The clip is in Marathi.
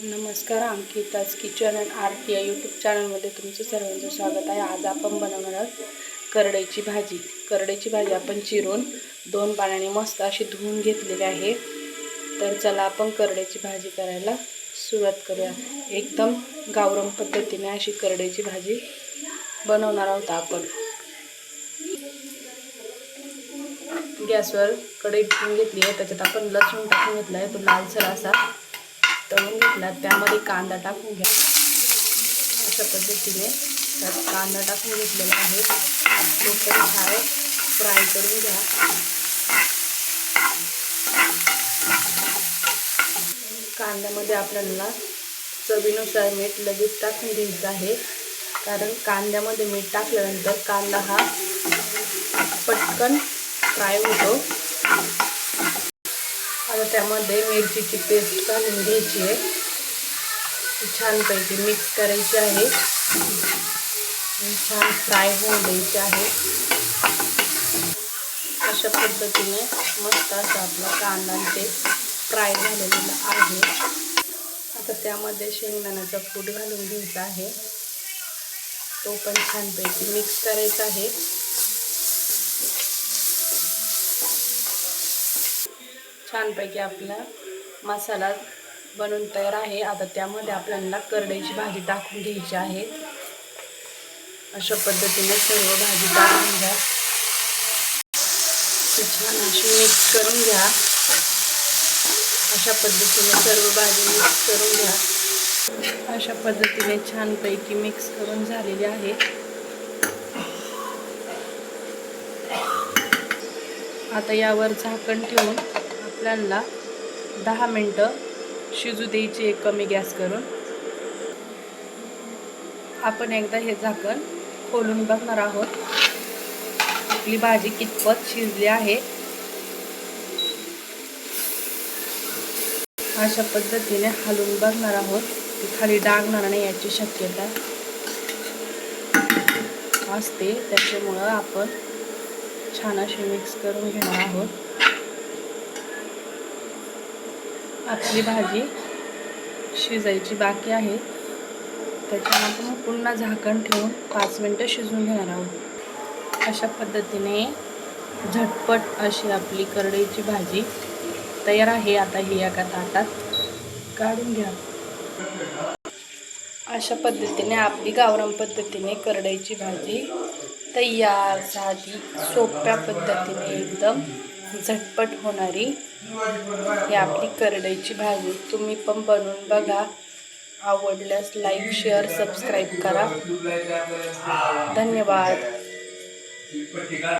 नमस्कार अंकिताज किचन अँड आर्ट या यूट्यूब चॅनलमध्ये तुमचं सर्वांचं स्वागत आहे. आज आपण बनवणार आहोत करडईची भाजी. करडईची भाजी आपण चिरून दोन पाण्याने मस्त अशी धुवून घेतलेली आहे. तर चला आपण करडईची भाजी करायला सुरुवात करूया. एकदम गावरम पद्धतीने अशी करडईची भाजी बनवणार आहोत आपण. गॅसवर कढई ठेवून घेतली आहे. त्याच्यात आपण लसूण टाकून घेतला आहे. तो लालसर असा तळून घेतला त्यामध्ये कांदा टाकून घ्या. अशा पद्धतीने त्यात कांदा टाकून घेतलेला आहे. तो पण छान फ्राय करून घ्या. कांद्यामध्ये आपल्याला चवीनुसार मीठ लगेच टाकून घ्यायचं आहे. कारण कांद्यामध्ये मीठ टाकल्यानंतर कांदा हा पटकन फ्राय होतो. आता त्यामध्ये मिरचीची पेस्ट घालून घ्यायची आहे. छानपैकी मिक्स करायची आहे. छान फ्राय होऊन द्यायची आहे. अशा पद्धतीने मस्त असं आपला कांदा ते फ्राय झालेलं आहे. आता त्यामध्ये शेंगदाण्याचा फूट घालून घ्यायचा आहे. तो पण छानपैकी मिक्स करायचा आहे. छानपैकी आपला मसाला बनवून तयार आहे. आता त्यामध्ये आपल्याला करड्याची भाजी टाकून घ्यायची आहे. अशा पद्धतीने सर्व भाजी टाकून घ्या. ती छान अशी मिक्स करून घ्या. अशा पद्धतीने सर्व भाजी मिक्स करून घ्या. अशा पद्धतीने छानपैकी मिक्स करून झालेली आहे. आता यावर झाकण ठेवून आपल्याला दहा मिनटं शिजू द्यायची एक कमी गॅस करून. आपण एकदा हे झाकण खोलून बघणार आहोत. आपली भाजी कितपत शिजली आहे. अशा पद्धतीने हलवून बघणार आहोत. ती खाली डागणार नाही याची शक्यता. असते. त्याच्यामुळं आपण छान अशी मिक्स करून घेणार आहोत. आपली भाजी शिजायची बाकी आहे. त्याच्यानंतर मग पुन्हा झाकण ठेवून पाच मिनटं शिजून घेणार आहोत. अशा पद्धतीने झटपट अशी आपली करडईची भाजी तयार आहे. आता ही एका ताटात काढून घ्या. अशा पद्धतीने आपली गावरम पद्धतीने करडईची भाजी तयार साधी सोप्या पद्धतीने एकदम झटपट होणारी ही आपली करडईची भाजी. तुम्ही पण बनवून बघा. आवडल्यास लाईक शेअर सबस्क्राईब करा. धन्यवाद.